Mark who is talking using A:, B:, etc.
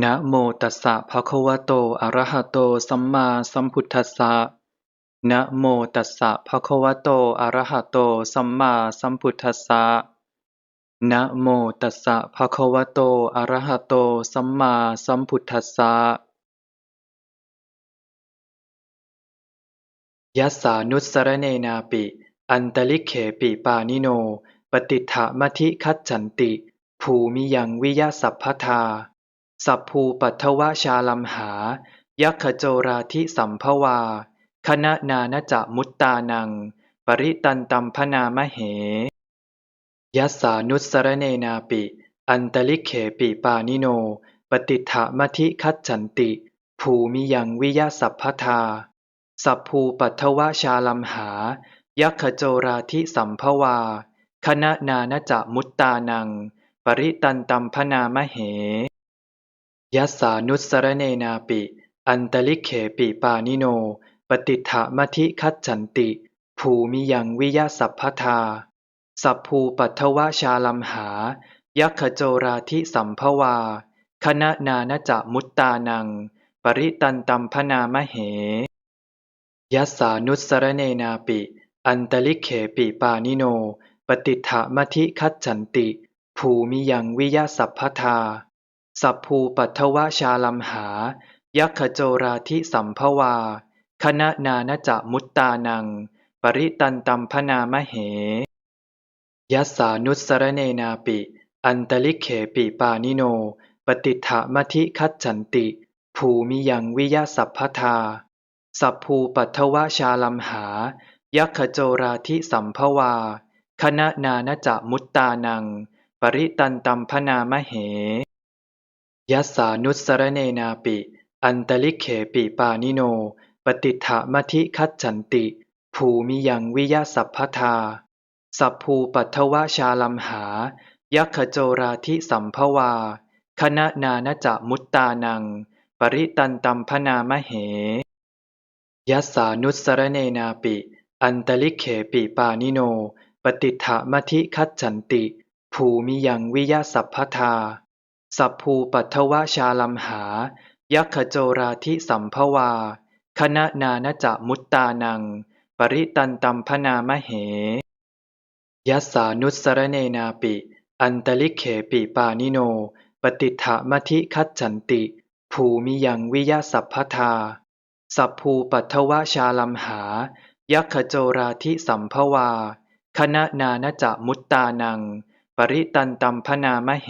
A: นะโมตัสสะภะคะวะโต อะระหะโต สัมมาสัมพุทธัสสะ นะโมตัสสะภะคะวะโต อะระหะโต สัมมาสัมพุทธัสสะ นะโมตัสสะภะคะวะโต อะระหะโต สัมมาสัมพุทธัสสะยัสสานุสรเนนาปิ อันตลิเขปิปานิโน ปฏิฏฐมทิคัจฉันติ ภูมิยังวิยสัพพทา สัพภูปัทวชาลัมหา ยัคขโจราธิสัมภวา คณะนานจะมุตตานัง ปริตันตัมพนามเห ยัสสานุสรเนนาปิ อันตลิเขปิปานิโน ปฏิฏฐมทิคัจฉันติ ภูมิยังวิยสัพพทา สัพภูปัทวชาลัมหา ยัคขโจราธิสัมภวา คณะนานจะมุตตานัง ปริตันตัมพนามเห ยัสสานุสรเนนาปิ อันตลิกเขปิปานิโน ปฏิฏฐมทิคัจฉันติ ภูมิยังวิยสัพพทา สัพภูปัทวชาลัมหา ยัคขโจราธิสัมภวา คณะนานจะมุตตานัง ปริตันตัมพนามเห ยัสสานุสรเนนาปิ อันตลิกเขปิปานิโน ปฏิฏฐมทิคัจฉันติ ภูมิยังวิยสัพพทา สัพภูปัทวชาลัมหา ยัคขโจราธิสัมภวา คณะนานจะมุตตานัง ปริตันตัมพนามเห ยัสสานุสรเนนาปิ อันตลิเขปิปานิโน ปฏิฏฐมทิคัจฉันติ ภูมิยังวิยสัพพทา สัพภูปัทวชาลัมหา ยัคขโจราธิสัมภวา คณะนานจะมุตตานัง ปริตันตัมพนามเห ยัสสานุสสรเนนาปิ อันตลิกเขปิปานิโน ปฏิฏฐมทิคัจฉันติ ภูมิยังวิยสัพพทา สัพภูปัทวชาลัมหา ยัคขโจราธิสัมภวา คณะนานจะมุตตานัง ปริตันตัมพนามเห ยัสสานุสสรเนนาปิ อันตลิกเขปิปานิโน ปฏิฏฐมทิคัจฉันติ ภูมิยังวิยสัพพทา สัพภูปัทวชาลัมหา ยัคขโจราธิสัมภวา คณะนานจะมุตตานัง ปริตันตัมพนามเห ยัสสานุสรเนนาปิ อันตลิเขปิปานิโน ปฏิฏฐมทิคัจฉันติ ภูมิยังวิยสัพพทา สัพภูปัทวชาลัมหา ยัคขโจราธิสัมภวา คณะนานจะมุตตานัง ปริตันตัมพนามเห